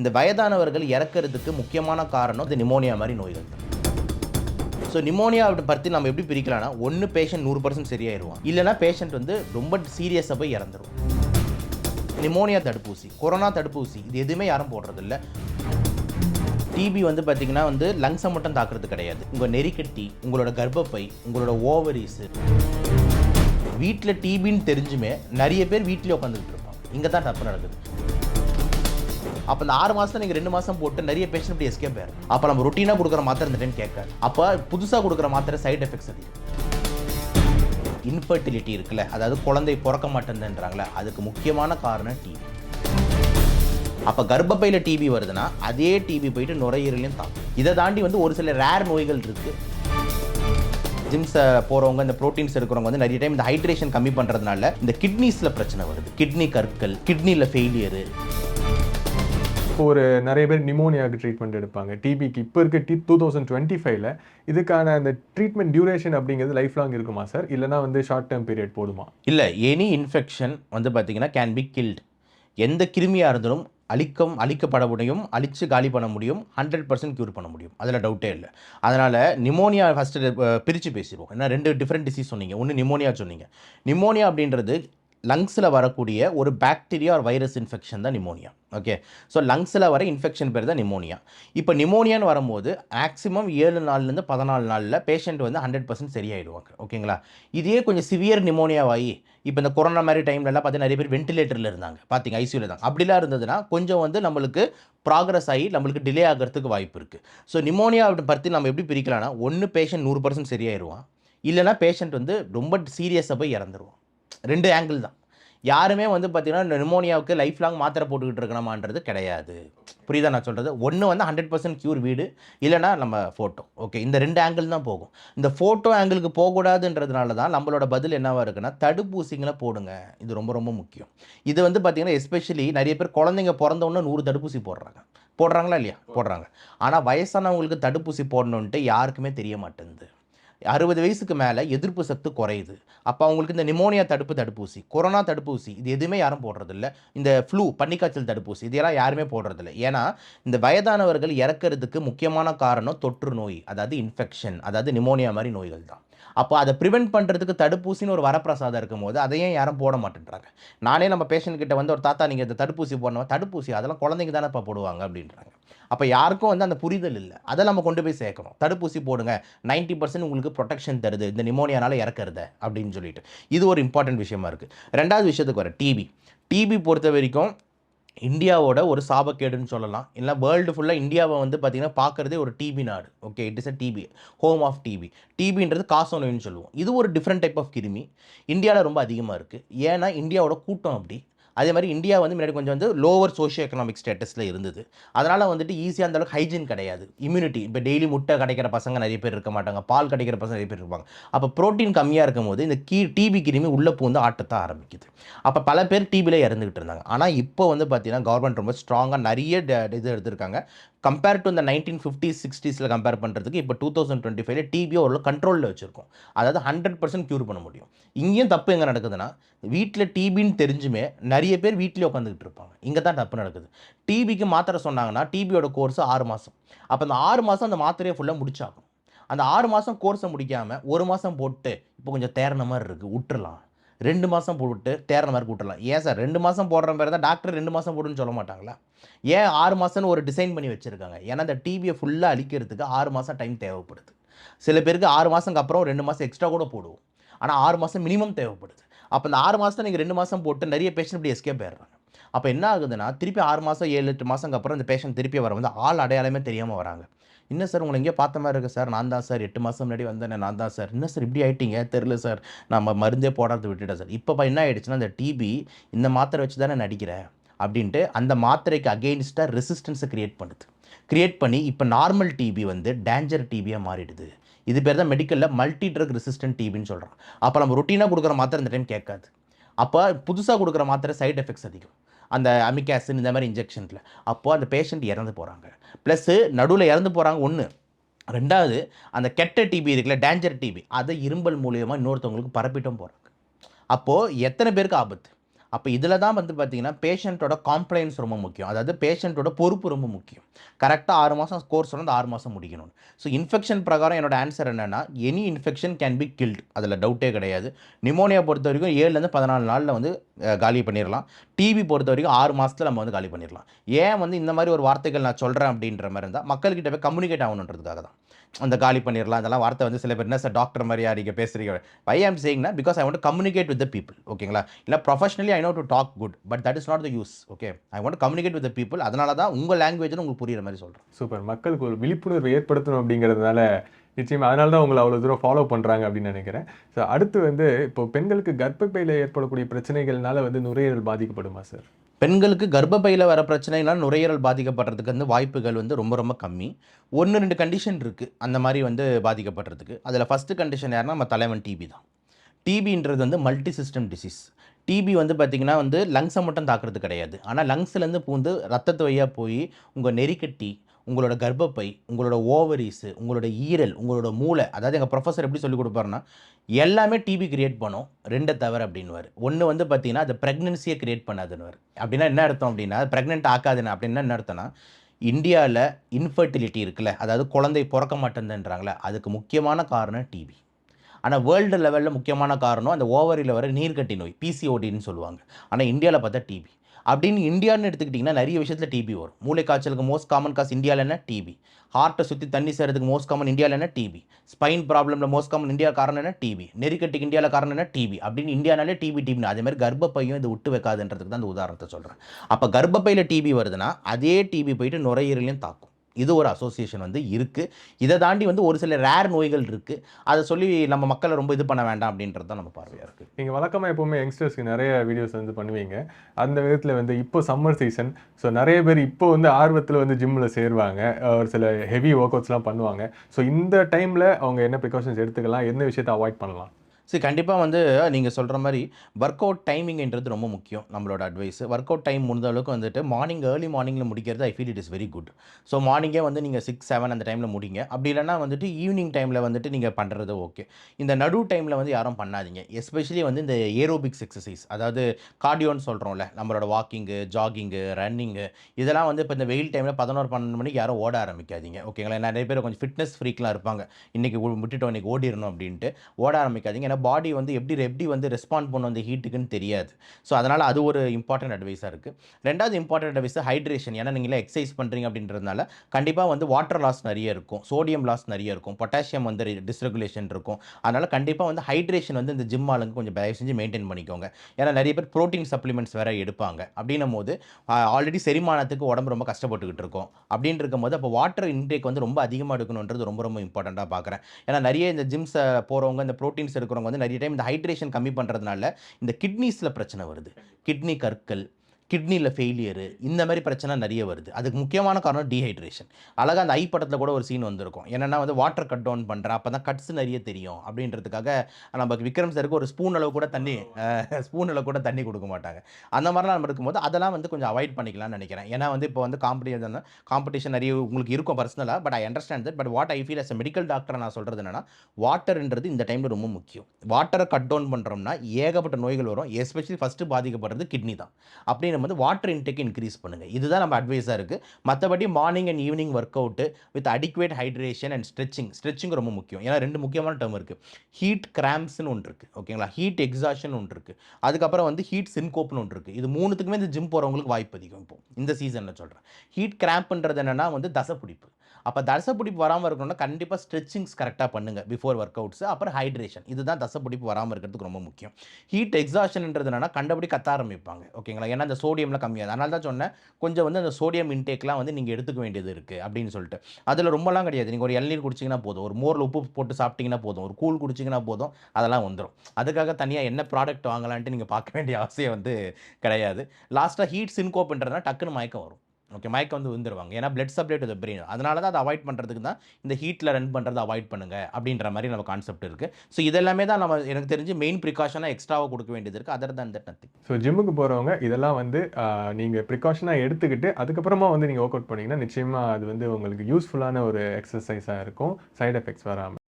இந்த வயதானவர்கள் இறக்கிறதுக்கு முக்கியமான காரணம் இந்த நிமோனியா மாதிரி நோய்கள் தான். ஸோ நிமோனியா பற்றி நம்ம எப்படி பிரிக்கலாம்னா ஒன்று பேஷண்ட் நூறு பர்சன்ட் சரியாயிருவான். இல்லைனா பேஷண்ட் வந்து ரொம்ப சீரியஸாக போய் இறந்துரும். நிமோனியா தடுப்பூசி கொரோனா தடுப்பூசி இது எதுவுமே யாரும் போடுறதில்ல. டிபி வந்து பார்த்தீங்கன்னா வந்து லங்ஸை மட்டும் தாக்குறது கிடையாது. உங்கள் நெறிக்கட்டி உங்களோட கர்ப்பப்பை உங்களோட ஓவரிஸு வீட்டில் டிபின்னு தெரிஞ்சுமே நிறைய பேர் வீட்டிலே உட்காந்துக்கிட்டு இருப்பாங்க. இங்கே தான் தப்பு நடக்குது. அப்போ இந்த ஆறு மாதம் நீங்கள் ரெண்டு மாதம் போட்டு நிறைய பேஷண்ட் இப்படி எஸ்கேப் ஆயிரும். அப்போ நம்ம ரொட்டீனாக கொடுக்குற மாத்திரை இந்த டைம் கேட்காது. அப்போ புதுசாக கொடுக்குற மாத்திரை சைட் எஃபெக்ட்ஸ் அதிகம் இன்ஃபர்டிலிட்டி இருக்குல்ல அதாவது குழந்தை பிறக்க மாட்டேன்றாங்களே அதுக்கு முக்கியமான காரணம் டிவி அப்போ கர்ப்பப்பையில் டிபி வருதுன்னா அதே டிபி போயிட்டு நுரையீரலையும் தாக்கும். இதை தாண்டி வந்து ஒரு சில ரேர் நோய்கள் இருக்குது ஜிம்ஸை போகிறவங்க இந்த ப்ரோட்டீன்ஸ் இருக்கிறவங்க வந்து நிறைய டைம் இந்த ஹைட்ரேஷன் கம்மி பண்ணுறதுனால இந்த கிட்னிஸில் பிரச்சனை வருது. கிட்னி கற்கள் கிட்னியில் ஃபெயிலியரு இப்போ ஒரு நிறைய பேர் நிமோனியாவுக்கு ட்ரீட்மெண்ட் எடுப்பாங்க. டிபிக்கு இப்போ இருக்க டி டூ தௌசண்ட் டுவெண்ட்டி ஃபைவ்ல இதுக்கான அந்த ட்ரீட்மெண்ட் டியூரேஷன் அப்படிங்கிறது லைஃப் லாங் இருக்குமா சார் இல்லைனா வந்து ஷார்ட் டேர்ம் பீரியட் போதுமா? இல்லை எனி இன்ஃபெக்ஷன் வந்து பார்த்தீங்கன்னா கேன் பி கில்ட் எந்த கிருமியாக இருந்தாலும் அழிக்கம் அழிக்கப்பட முடியும் அழித்து காலி பண்ண முடியும் ஹண்ட்ரட் பர்சன்ட் க்யூர் பண்ண முடியும். அதில் டவுட்டே இல்லை. அதனால் நிமோனியா ஃபஸ்ட்டு பிரித்து பேசிடுவோம். ஏன்னா ரெண்டு டிஃப்ரெண்ட் டிசீஸ் சொன்னீங்க. ஒன்று நிமோனியா சொன்னீங்க. நிமோனியா அப்படின்றது லங்ஸில் வரக்கூடிய ஒரு பாக்டீரியா ஒரு வைரஸ் இன்ஃபெக்ஷன் தான் நிமோனியா ஓகே ஸோ லங்ஸில் வர இன்ஃபெக்ஷன் பேர் தான் நிமோனியா இப்போ நிமோனியான்னு வரும்போது மேக்ஸிமம் ஏழு நாள்லேருந்து பதினாலு நாளில் பேஷண்ட் வந்து ஹண்ட்ரட் பர்சன்ட் சரியாயிடுவாங்க. ஓகேங்களா இதே கொஞ்சம் சிவியர் நிமோனியாவாகி இப்போ இந்த கொரோனா மாதிரி டைம்லலாம் பார்த்தீங்கன்னா நிறைய பேர் வென்டிலேட்டரில் இருந்தாங்க. பார்த்தீங்க ஐசியூவில் தான். அப்படிலாம் இருந்ததுன்னா கொஞ்சம் வந்து நம்மளுக்கு ப்ராக்ரஸ் ஆகி நம்மளுக்கு டிலே ஆகிறதுக்கு வாய்ப்பு இருக்குது ஸோ நிமோனியா பற்றி நம்ம எப்படி பிரிக்கலாம்னா ஒன்று பேஷண்ட் நூறு பர்சன்ட் சரியாயிடுவான் இல்லைனா பேஷண்ட் வந்து ரொம்ப சீரியஸாக போய் இறந்துருவான். ரெண்டு ஆங்கிள் தான். யாருமே வந்து பார்த்திங்கன்னா நிமோனியாவுக்கு லைஃப் லாங் மாத்திரை போட்டுக்கிட்டு இருக்கணுமான்றது கிடையாது. புரியுதா நான் சொல்கிறது ஒன்று வந்து ஹண்ட்ரட் பர்சன்ட் க்யூர் வீடு இல்லைனா நம்ம ஃபோட்டோ ஓகே இந்த ரெண்டு ஆங்கிள் தான் போகும். இந்த ஃபோட்டோ ஆங்கிளுக்கு போகக்கூடாதுன்றதுனால தான் நம்மளோட பதில் என்னவாக இருக்குன்னா தடுப்பூசிங்களை போடுங்க. இது ரொம்ப ரொம்ப முக்கியம். இது வந்து பார்த்திங்கன்னா எஸ்பெஷலி நிறைய பேர் குழந்தைங்க பிறந்தவொன்னே நூறு தடுப்பூசி போடுறாங்க. போடுறாங்களா இல்லையா? போடுறாங்க. ஆனால் வயசானவங்களுக்கு தடுப்பூசி போடணுன்ட்டு யாருக்குமே தெரிய மாட்டேங்குது. அறுபது வயசுக்கு மேலே எதிர்ப்பு சக்தி குறையுது. அப்போ அவங்களுக்கு இந்த நிமோனியா தடுப்பு தடுப்பூசி கொரோனா தடுப்பூசி இது எதுவுமே யாரும் போடுறதில்ல. இந்த ஃப்ளூ பன்னிக்காய்ச்சல் தடுப்பூசி இதெல்லாம் யாருமே போடுறதில்ல. ஏன்னா இந்த வயதானவர்கள் இறக்கிறதுக்கு முக்கியமான காரணம் தொற்று நோய் அதாவது இன்ஃபெக்ஷன் அதாவது நிமோனியா மாதிரி நோய்கள் தான். அப்போ அதை ப்ரிவென்ட் பண்ணுறதுக்கு தடுப்பூசின்னு ஒரு வரப்பிரசாதம் இருக்கும்போது அதையும் யாரும் போட மாட்டேன்றாங்க? நானே நம்ம பேஷண்ட் கிட்ட வந்து ஒரு தாத்தா நீங்கள் இந்த தடுப்பூசி போடணும்? தடுப்பூசி அதெல்லாம் குழந்தைங்க தானே இப்போ போடுவாங்க அப்படின்றாங்க. அப்போ யாருக்கும் வந்து அந்த புரிதல் இல்லை. அதை நம்ம கொண்டு போய் சேர்க்கணும். தடுப்பூசி போடுங்க. 90% பர்சன்ட் உங்களுக்கு ப்ரொடெக்ஷன் தருது. இந்த நிமோனியானால இறக்குறத அப்படின்னு சொல்லிட்டு. இது ஒரு இம்பார்ட்டன்ட் விஷயமா இருக்குது ரெண்டாவது விஷயத்துக்கு வர டிபி டிபி பொறுத்த வரைக்கும் இந்தியாவோட ஒரு சாபக்கேடுன்னு சொல்லலாம். இல்லை வேர்ல்டு ஃபுல்லாக இந்தியாவை வந்து பார்த்திங்கன்னா பார்க்குறதே ஒரு டிபி நாடு. Okay it is a TB home of TB டிபின்றது காச சொல்லுவோம். இது ஒரு டிஃப்ரெண்ட் டைப் ஆஃப் கிருமி. இந்தியாவில் ரொம்ப அதிகமாக இருக்குது ஏன்னா இந்தியாவோட கூட்டம் அப்படி. அதே மாதிரி இந்தியா வந்து முன்னாடி கொஞ்சம் வந்து லோவர் சோஷியோ எக்கனாமிக் ஸ்டேட்டஸில் இருந்தது. அதனால் வந்துட்டு ஈஸியாக அந்த அளவுக்கு ஹைஜீன் கிடையாது. இம்யூனிட்டி இப்போ டெய்லி முட்டை கிடைக்கிற பசங்க நிறைய பேர் இருக்க மாட்டாங்க. பால் கிடைக்கிற பசங்க நிறைய பேர் இருப்பாங்க. அப்போ ப்ரோட்டீன் கம்மியாக இருக்கும் போது இந்த கீ டிபி கிருமி உள்ளே பூந்து ஆட்டத்தை ஆரம்பிக்குது. அப்போ பல பேர் டிபியில் இறந்துக்கிட்டு இருந்தாங்க. ஆனால் இப்போ வந்து பார்த்தீங்கன்னா கவர்மெண்ட் ரொம்ப ஸ்ட்ராங்காக நிறைய இது எடுத்திருக்காங்க. கம்பேர் டு இந்த நைன்டீன் ஃபிஃப்டிஸ் சிக்ஸ்டீஸில் கம்பேர் பண்ணுறதுக்கு இப்போ டூ தௌசண்ட் டுவெண்ட்டி ஃபைவ்ல டிபியோ ஒரு கண்ட்ரோலில் வச்சுருக்கோம். அதாவது ஹண்ட்ரட் பர்சன்ட் க்யூர் பண்ண முடியும். இங்கேயும் தப்பு எங்கே நடக்குதுன்னா வீட்டில் டிபின்னு தெரிஞ்சுமே நிறைய பேர் வீட்டிலே உட்காந்துக்கிட்டு இருப்பாங்க. இங்கே தான் தப்பு நடக்குது. டிபிக்கு மாத்திரை சொன்னாங்கன்னா டிபியோட கோர்ஸ் ஆறு மாதம் அப்போ அந்த ஆறு மாதம் அந்த மாத்திரையை ஃபுல்லாக முடிச்சாகும் அந்த ஆறு மாதம் கோர்ஸை முடிக்காமல் ஒரு மாதம் போட்டு இப்போ கொஞ்சம் தேரண மாதிரி இருக்குது விட்டுறலாம் ரெண்டு மாதம் போட்டு தேர்ற மாதிரி கூட்டலாம் ஏன் சார்? ரெண்டு மாதம் போடுற மாதிரி தான் டாக்டர் ரெண்டு மாதம் போடுன்னு சொல்ல மாட்டாங்களா? ஏன் ஆறு மாதம்னு ஒரு டிசைன் பண்ணி வச்சுருக்காங்க? ஏன்னா அந்த டிபியை ஃபுல்லாக அழிக்கிறதுக்கு ஆறு மாதம் டைம் தேவைப்படுது. சில பேருக்கு ஆறு மாதத்துக்கு அப்புறம் ரெண்டு மாதம் எக்ஸ்ட்ரா கூட போடுவோம். ஆனால் ஆறு மாதம் மினிமம் தேவைப்படுது. அப்போ இந்த ஆறு மாதத்தை நீங்கள் ரெண்டு மாதம் போட்டு நிறைய பேஷண்ட் இப்படி எஸ்கேப் ஆயிடுறாங்க. அப்போ என்ன ஆகுதுன்னா திருப்பி ஆறு மாதம் ஏழு எட்டு மாதத்துக்கு அப்புறம் இந்த பேஷண்ட் திருப்பி வர வந்து ஆள் அடையாளமே தெரியாமல் வராங்க. என்ன சார் உங்களை எங்கேயோ பார்த்த மாதிரி இருக்கு சார். நான் தான் சார். எட்டு மாதம் முன்னாடி வந்தேன் நான் தான் சார். என்ன சார் இப்படி ஆயிட்டீங்க? தெரில சார். நம்ம மருந்தே போடாத விட்டுட்டேன் சார். இப்போ என்ன ஆயிடுச்சுன்னா அந்த டிபி இந்த மாத்திரை வச்சு தானே நடிக்கிறேன். அப்படின்ட்டு அந்த மாத்திரைக்கு அகெயின்ஸ்டாக ரெசிஸ்டன்ஸை கிரியேட் பண்ணுது. கிரியேட் பண்ணி இப்போ நார்மல் டிபி வந்து டேஞ்சர் டிபியாக மாறிடுது. இது பேர் தான் மெடிக்கலில் மல்டி ட்ரக் ரெசிஸ்டன்ட் டிபின்னு சொல்கிறோம் அப்போ நம்ம ரொட்டீனாக கொடுக்குற மாத்திரை இந்த டைம் கேட்காது. அப்போ புதுசாக கொடுக்குற மாத்திரை சைட் எஃபெக்ட்ஸ் அதிகம். அந்த அமிகாசின் இந்த மாதிரி இன்ஜெக்ஷனில் அப்போது அந்த பேஷண்ட் இறந்து போகிறாங்க ப்ளஸ்ஸு நடுவில் இறந்து போகிறாங்க ஒன்று ரெண்டாவது அந்த கெட்ட டிபி இருக்குல்ல டேஞ்சர் டிபி அதை இரும்பல் மூலியமாக இன்னொருத்தவங்களுக்கு பரப்பிட்டும் போகிறாங்க அப்போது எத்தனை பேருக்கு ஆபத்து? அப்போ இதில் தான் வந்து பார்த்தீங்கன்னா பேஷண்ட்டோட காம்ப்ளைன்ஸ் ரொம்ப முக்கியம். அதாவது பேஷண்ட்டோட பொறுப்பு ரொம்ப முக்கியம். கரெக்டாக ஆறு மாதம் கோர்ஸ் வந்து ஆறு மாதம் முடிக்கணும் ஸோ இன்ஃபெக்ஷன் பிரகாரம் என்னோட ஆன்சர் என்னென்னா any infection can be killed அதில் டவுட்டே கிடையாது. நிமோனியா பொறுத்த வரைக்கும் ஏழுலேருந்து பதினாலு நாளில் வந்து காலி பண்ணிடலாம் டிபி பொறுத்த வரைக்கும் ஆறு மாதத்தில் நம்ம வந்து காலி பண்ணிடலாம் ஏன் வந்து இந்த மாதிரி ஒரு வார்த்தைகள் நான் சொல்கிறேன் அப்படின்ற மாதிரி இருந்தால் மக்கள்கிட்ட போய் கம்யூனிகேட் ஆகணுன்றதுக்காக தான். அந்த காலி பண்ணிடலாம் அதெல்லாம் வார்த்தை வந்து சில பேர் என்ன சார் டாக்டர் மாதிரி யாரிங்க பேசுகிறீங்க I am சேயிங்னா because I want communicate with the people ஓகேங்களா? இல்லை professionally I know to talk good but that is not the use okay I want communicate with people அதனால தான் உங்கள் லாங்குவேஜ்னு உங்களுக்கு புரியுற மாதிரி சொல்கிறேன் சூப்பர் மக்களுக்கு ஒரு விழிப்புணர்வு ஏற்படுத்தணும் அப்படிங்கிறதுனால நிச்சயமா அதனால தான் உங்களை அவ்வளோ தூரம் ஃபாலோ பண்ணுறாங்க அப்படின்னு நினைக்கிறேன். ஸோ அடுத்து வந்து இப்போ பெண்களுக்கு கர்ப்பப்பையில் ஏற்படக்கூடிய பிரச்சனைகள்னால வந்து நுரையீரல் பாதிக்கப்படுமா சார் பெண்களுக்கு கர்ப்பப்பையில் வர பிரச்சனைனால நுரையீரல் பாதிக்கப்படுறதுக்கு வந்து வாய்ப்புகள் வந்து ரொம்ப ரொம்ப கம்மி. ஒன்று ரெண்டு கண்டிஷன் இருக்குது அந்த மாதிரி வந்து பாதிக்கப்படுறதுக்கு அதில் ஃபஸ்ட்டு கண்டிஷன் யாருன்னா நம்ம தலைவன் டிபி தான். டிபின்றது வந்து மல்டி சிஸ்டம் டிசீஸ் டிபி வந்து பார்த்திங்கன்னா வந்து லங்ஸை மட்டும் தாக்குறது கிடையாது. ஆனால் லங்ஸ்லேருந்து பூந்து ரத்தத்து வழியாக போய் உங்கள் நெறிக்கட்டி உங்களோட கர்ப்பப்பை உங்களோட ஓவரீஸு உங்களோட ஈரல் உங்களோட மூளை அதாவது எங்கள் ப்ரொஃபஸர் எப்படி சொல்லி கொடுப்பாருன்னா எல்லாமே டிபி கிரியேட் பண்ணும். ரெண்டை தவிர அப்படின்னுவார். ஒன்று வந்து பார்த்தீங்கன்னா அது ப்ரெக்னென்சியை கிரியேட் பண்ணாதுன்னு அப்படின்னா என்ன அர்த்தம் அப்படின்னா ப்ரெக்னென்ட் ஆக்காதுன்னு அப்படின்னா என்ன அர்த்தம்னா இந்தியாவில் இன்ஃபர்டிலிட்டி இருக்குல்ல அதாவது குழந்தை பிறக்க மாட்டேங்குதுன்றாங்களே அதுக்கு முக்கியமான காரணம் டிபி ஆனால் வேர்ல்டு லெவலில் முக்கியமான காரணம் அந்த ஓவரியில் வர நீர்க்கட்டி நோய் பிசிஓடின்னு சொல்லுவாங்க. ஆனால் இந்தியாவில் பார்த்தா டிபி அப்படின்னு இந்தியான்னு எடுத்துக்கிட்டிங்கன்னா நிறைய விஷயத்தில் டிபி வரும். மூளை காய்ச்சலுக்கு மோஸ்ட் காமன் காசு இந்தியாவில் என்ன டிபி ஹார்ட்டை சுற்றி தண்ணி சேரதுக்கு மோஸ்ட் காமன் இந்தியாவில் என்ன? டிபி ஸ்பைன் ப்ராப்ளமில் மோஸ்ட் காமன் இந்தியா காரணம் என்ன? டிபி நெறிக்கட்டிக்கு இந்தியாவில் காரணம் என்ன? டிபி அப்படின்னு இந்தியானாலே டிபி டிபின்னு அதே மாதிரி கர்ப்பப்பையும் இது விட்டு வைக்காதுன்றதுக்கு தான் அந்த உதாரணத்தை சொல்கிறேன் அப்போ கர்ப்பப்பையில் டிபி வருதுன்னா அதே டிபி போயிட்டு நுரையீரலையும் தாக்கும். இது ஒரு அசோசியேஷன் வந்து இருக்குது இதை தாண்டி வந்து ஒரு சில ரேர் நோய்கள் இருக்குது அதை சொல்லி நம்ம மக்களை ரொம்ப இது பண்ண வேண்டாம் அப்படின்றது தான் நம்ம பார்வையாக இருக்குது நீங்கள் வழக்கமாக எப்போவுமே யங்ஸ்டர்ஸ்க்கு நிறைய வீடியோஸ் வந்து பண்ணுவீங்க. அந்த விதத்தில் வந்து இப்போ சம்மர் சீசன் ஸோ நிறைய பேர் இப்போ வந்து ஆர்வத்தில் வந்து ஜிம்மில் சேருவாங்க. ஒரு சில ஹெவி ஒர்க் அவுட்ஸ்லாம் பண்ணுவாங்க. ஸோ இந்த டைமில் அவங்க என்ன ப்ரிகாஷன்ஸ் எடுத்துக்கலாம் என்ன விஷயத்தை அவாய்ட் பண்ணலாம்? சரி கண்டிப்பாக வந்து நீங்கள் சொல்கிற மாதிரி ஒர்க் அவுட் டைமிங்ன்றது ரொம்ப முக்கியம் நம்மளோட அட்வைஸ் ஒர்க் அவுட் டைம் முடிந்த அளவுக்கு வந்துட்டு மார்னிங் ஏர்லி மார்னிங்கில் முடிக்கிறது I feel it is very good so மார்னிங்கே வந்து நீங்கள் சிக்ஸ் செவன் அந்த டைமில் முடிங்க. அப்படி இல்லைன்னா வந்துட்டு ஈவினிங் டைமில் வந்துட்டு நீங்கள் பண்ணுறது ஓகே இந்த நடு டைமில் வந்து யாரும் பண்ணாதீங்க. எஸ்பெஷலி வந்து இந்த ஏரோபிக்ஸ் எக்ஸசைஸ் அதாவது கார்டியோன்னு சொல்கிறோம்ல நம்மளோட வாக்கிங்கு ஜாகிங்கு ரன்னிங்கு இதெல்லாம் வந்து இப்போ இந்த வெயில் டைமில் பதினோரு பன்னெண்டு மணிக்கு யாரும் ஓட ஆரம்பிக்காதீங்க. ஓகேங்களா நிறைய பேர் கொஞ்சம் ஃபிட்னஸ் ஃப்ரீக்லாம் இருப்பாங்க. இன்றைக்கி விட்டுட்டோம் இன்றைக்கி ஓடிடணும் அப்படின்ட்டு ஓட ஆரம்பிக்காதீங்க. பார்த்தீங்கன்னா பாடி வந்து எப்படி எப்படி வந்து ரெஸ்பாண்ட் பண்ணும் அந்த ஹீட்டுக்குன்னு தெரியாது. ஸோ அதனால் அது ஒரு இம்பார்ட்டன்ட் அட்வைஸாக இருக்குது ரெண்டாவது இம்பார்ட்டன்ட் அட்வைஸ் ஹைட்ரேஷன் ஏன்னா நீங்களே எக்ஸசைஸ் பண்ணுறீங்க அப்படின்றதுனால கண்டிப்பாக வந்து வாட்டர் லாஸ் நிறைய இருக்கும். சோடியம் லாஸ் நிறைய இருக்கும். பொட்டாசியம் வந்து டிஸ்ரெகுலேஷன் இருக்கும். அதனால் கண்டிப்பாக வந்து ஹைட்ரேஷன் வந்து இந்த ஜிம் ஆளுங்க கொஞ்சம் தயவு செஞ்சு மெயின்டைன் பண்ணிக்கோங்க. ஏன்னா நிறைய பேர் ப்ரோட்டீன் சப்ளிமெண்ட்ஸ் வேறு எடுப்பாங்க. அப்படின்னும் போது ஆல்ரெடி செரிமானத்துக்கு உடம்பு ரொம்ப கஷ்டப்பட்டுக்கிட்டு இருக்கோம். அப்படின்னு இருக்கும்போது அப்போ வாட்டர் இன்டேக் வந்து ரொம்ப அதிகமாக எடுக்கணுன்றது ரொம்ப ரொம்ப இம்பார்ட்டண்ட்டாக பார்க்குறேன் ஏன்னா நிறைய இந்த ஜிம்ஸை போகிறவங்க இந்த ப்ரோட்டீன்ஸ் இருக்கிறவங்க வந்து நிறைய டைம் இந்த ஹைட்ரேஷன் கம்மி பண்ணுறதுனால இந்த கிட்னிஸில் பிரச்சனை வருது. கிட்னி கற்கள் கிட்னியில் ஃபெயிலியரு இந்த மாதிரி பிரச்சனை நிறைய வருது. அதுக்கு முக்கியமான காரணம் டீஹைட்ரேஷன். அழகாக அந்த ஐ படத்தில் கூட ஒரு சீன் வந்திருக்கும். என்னென்னா வந்து வாட்டர் கட் டவுன் பண்ணுறேன் அப்போ தான் கட்ஸ் நிறைய தெரியும் அப்படின்றதுக்காக நம்ம விக்ரம் சருக்கு ஒரு ஸ்பூன் அளவு கூட தண்ணி ஸ்பூன் அளவு கூட தண்ணி கொடுக்க மாட்டாங்க. அந்த மாதிரிலாம் நம்ம இருக்கும்போது அதெல்லாம் வந்து கொஞ்சம் அவாய்ட் பண்ணிக்கலாம்னு நினைக்கிறேன். ஏன்னா வந்து இப்போ வந்து காம்படிஷன் காம்படிஷன் நிறைய உங்களுக்கு இருக்கும் பர்சனலாக but I understand that but what I feel as medical doctor நான் சொல்கிறது என்னன்னா வாட்டர்ன்றது இந்த டைமில் ரொம்ப முக்கியம். வாட்டரை கட் டவுன் பண்ணுறோம்னா ஏகப்பட்ட நோய்கள் வரும் எஸ்பெஷலி ஃபஸ்ட்டு பாதிக்கப்படுறது கிட்னி தான். அப்படின்னு வந்து வாட்டர் இன்டேக் இன்க்ரீஸ் பண்ணுங்கள் இதுதான் நம்ம அட்வைஸாக இருக்குது மற்றபடி morning and evening workout with adequate hydration and stretching stretching ரொம்ப முக்கியம். ஏன்னா ரெண்டு முக்கியமான டேர்ம் இருக்குது ஹீட் கிராம்ஸ்னு ஒன்று இருக்குது ஓகேங்களா ஹீட் எக்ஸாஷன் ஒன்று இருக்குது அதுக்கப்புறம் வந்து ஹீட் சின்கோப்னு ஒன்று இருக்குது இது மூணுத்துக்குமே இந்த ஜிம் போகிறவங்களுக்கு வாய்ப்பு அதிகம் இப்போ. இந்த சீசனில் சொல்கிறேன் ஹீட் கிராம்ப்ன்றது என்னென்னா வந்து தசைப்பிடிப்பு அப்போ தசப்பிடிப்பு வராமல் இருக்கணும்னா கண்டிப்பாக ஸ்ட்ரெச்சிங்ஸ் கரெக்டாக பண்ணுங்கள் பிஃபோர் ஒர்க் அவுட்ஸ் அப்புறம் ஹைட்ரேஷன் இதுதான் தசப்பிடிப்பு வராமல் இருக்கிறதுக்கு ரொம்ப முக்கியம். ஹீட் எக்ஸாஷன்ன்றது என்னன்னா கண்டபடி கத்த ஆரம்பிப்பாங்க. ஓகேங்களா? ஏன்னா அந்த சோடியம்லாம் கம்மியாக அதனால தான் சொன்னேன் கொஞ்சம் வந்து அந்த சோடியம் இன்டேக்லாம் வந்து நீங்கள் எடுத்துக்க வேண்டியது இருக்குது அப்படின்னு சொல்லிட்டு. அதில் ரொம்பலாம் கிடையாது. நீங்கள் ஒரு இளநீர் குடிச்சிங்கன்னா போதும். ஒரு மோரில் உப்பு போட்டு சாப்பிட்டீங்கன்னா போதும். ஒரு கூழ் குடிச்சிங்கன்னா போதும். அதெல்லாம் வந்துடும் அதுக்காக தனியாக என்ன ப்ராடக்ட் வாங்கலான்ட்டு நீங்கள் பார்க்க வேண்டிய அவசியம் வந்து கிடையாது. லாஸ்ட்டாக ஹீட் சின்கோப்ன்றதுனா டக்குன்னு மயக்கம் வரும். ஓகே மயக்கம் வந்து விழுந்துருவாங்க. ஏன்னா blood supply to the brain அதனால தான் அதை அவாய்ட் பண்ணுறதுக்கு தான் இந்த ஹீட்டில் ரன் பண்ணுறதை அவாய்ட் பண்ணுங்க அப்படின்ற மாதிரி நம்ம கான்செப்ட் இருக்குது ஸோ இதெல்லாமே தான் நம்ம எனக்கு தெரிஞ்சு மெயின் ப்ரிகாஷனாக எக்ஸ்ட்ராவாக கொடுக்க வேண்டியது இருக்குது அதர் தான் தட் நத்திங் ஸோ ஜிம்முக்கு போகிறவங்க இதெல்லாம் வந்து நீங்கள் ப்ரிகாஷனாக எடுத்துக்கிட்டு அதுக்கப்புறமா வந்து நீங்கள் ஒர்க் அவுட் பண்ணிங்கன்னா நிச்சயமாக அது வந்து உங்களுக்கு யூஸ்ஃபுல்லான ஒரு எக்ஸசைஸாக இருக்கும். சைட் எஃபெக்ட்ஸ் வராமல்